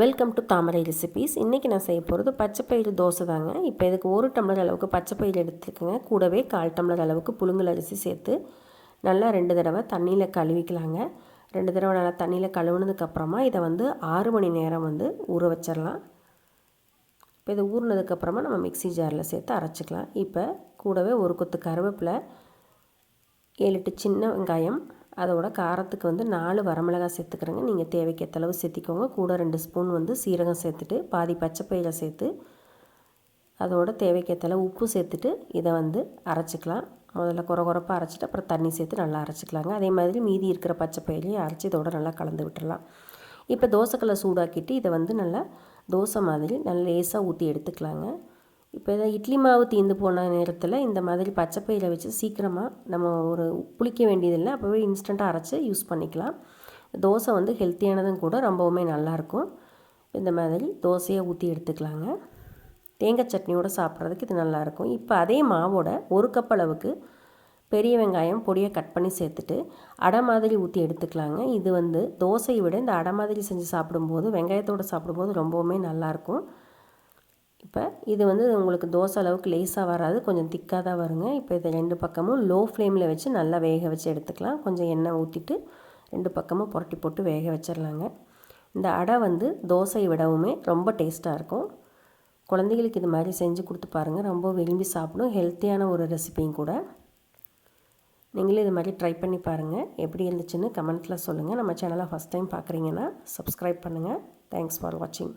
Welcome to Thamarai recipes இன்றைக்கி நான் செய்ய போகிறது பச்சை பயிறு தோசை தாங்க. இப்போ இதுக்கு ஒரு டம்ளர் அளவுக்கு பச்சை பயிறு எடுத்துக்கோங்க. கூடவே கால் டம்ளர் அளவுக்கு புழுங்கல் அரிசி சேர்த்து நல்லா ரெண்டு தடவை தண்ணியில் கழுவிக்கலாங்க. ரெண்டு தடவை நல்லா தண்ணியில் கழுவுனதுக்கப்புறமா இதை வந்து ஆறு மணி நேரம் வந்து ஊற வச்சிடலாம் இப்போ இதை ஊறினதுக்கப்புறமா நம்ம மிக்சி ஜாரில் சேர்த்து அரைச்சிக்கலாம். இப்போ கூடவே ஒரு கொத்து கருவேப்பிலை ஏழு எட்டு சின்ன வெங்காயம் அதோட காரத்துக்கு வந்து நாலு வரமிளகாய் சேர்த்துக்கிறேங்க. நீங்கள் தேவைக்கேற்ற அளவு சேர்த்திக்கோங்க. கூட ரெண்டு ஸ்பூன் வந்து சீரகம் சேர்த்துட்டு பாதி பச்சை பயிரை சேர்த்து அதோட தேவைக்கேற்ற அளவு உப்பு சேர்த்துட்டு இதை வந்து அரைச்சிக்கலாம். முதல்ல குறை குறைப்பாக அரைச்சிட்டு அப்புறம் தண்ணி சேர்த்து நல்லா அரைச்சிக்கலாங்க. அதே மாதிரி மீதி இருக்கிற பச்சை பயிலையும் அரைச்சி இதோட நல்லா கலந்து விட்டுடலாம் இப்போ தோசைக்கல்லை சூடாக்கிட்டு இதை வந்து நல்லா தோசை மாதிரி நல்லா லேசாக ஊற்றி எடுத்துக்கலாங்க. இப்போ இதை இட்லி மாவு தீர்ந்து போன நேரத்தில் இந்த மாதிரி பச்சை பயிரை வச்சு சீக்கிரமாக நம்ம ஒரு புளிக்க வேண்டியதில்லை அப்போவே இன்ஸ்டண்ட்டாக அரைச்சி யூஸ் பண்ணிக்கலாம். தோசை வந்து ஹெல்த்தியானதும் கூட ரொம்பவுமே நல்லாயிருக்கும். இந்த மாதிரி தோசையை ஊற்றி எடுத்துக்கலாங்க. தேங்காய் சட்னியோடு சாப்பிட்றதுக்கு இது நல்லாயிருக்கும். இப்போ அதே மாவோட ஒரு கப் அளவுக்கு பெரிய வெங்காயம் பொடியை கட் பண்ணி சேர்த்துட்டு அடை மாதிரி ஊற்றி எடுத்துக்கலாங்க. இது வந்து தோசையை விட இந்த அடை மாதிரி செஞ்சு சாப்பிடும்போது வெங்காயத்தோடு சாப்பிடும்போது ரொம்பவுமே நல்லாயிருக்கும். இப்போ இது வந்து உங்களுக்கு தோசை அளவுக்கு லேஸாக வராது கொஞ்சம் திக்காக தான் வருங்க. இப்போ இதை ரெண்டு பக்கமும் லோ ஃப்ளேமில் வச்சு நல்லா வேக வச்சு எடுத்துக்கலாம். கொஞ்சம் எண்ணெய் ஊற்றிட்டு ரெண்டு பக்கமும் புரட்டி போட்டு வேக வச்சிடலாங்க இந்த அடை வந்து தோசை விடவுமே ரொம்ப டேஸ்ட்டாக இருக்கும். குழந்தைகளுக்கு இது மாதிரி செஞ்சு கொடுத்து பாருங்கள் ரொம்ப விரும்பி சாப்பிடும். ஹெல்த்தியான ஒரு ரெசிபியும் கூட. நீங்களும் இது மாதிரி ட்ரை பண்ணி பாருங்கள் எப்படி இருந்துச்சுன்னு கமெண்ட்டில் சொல்லுங்கள் நம்ம சேனலை ஃபஸ்ட் டைம் பார்க்குறீங்கன்னா சப்ஸ்கிரைப் பண்ணுங்கள் தேங்க்ஸ் ஃபார் வாட்சிங்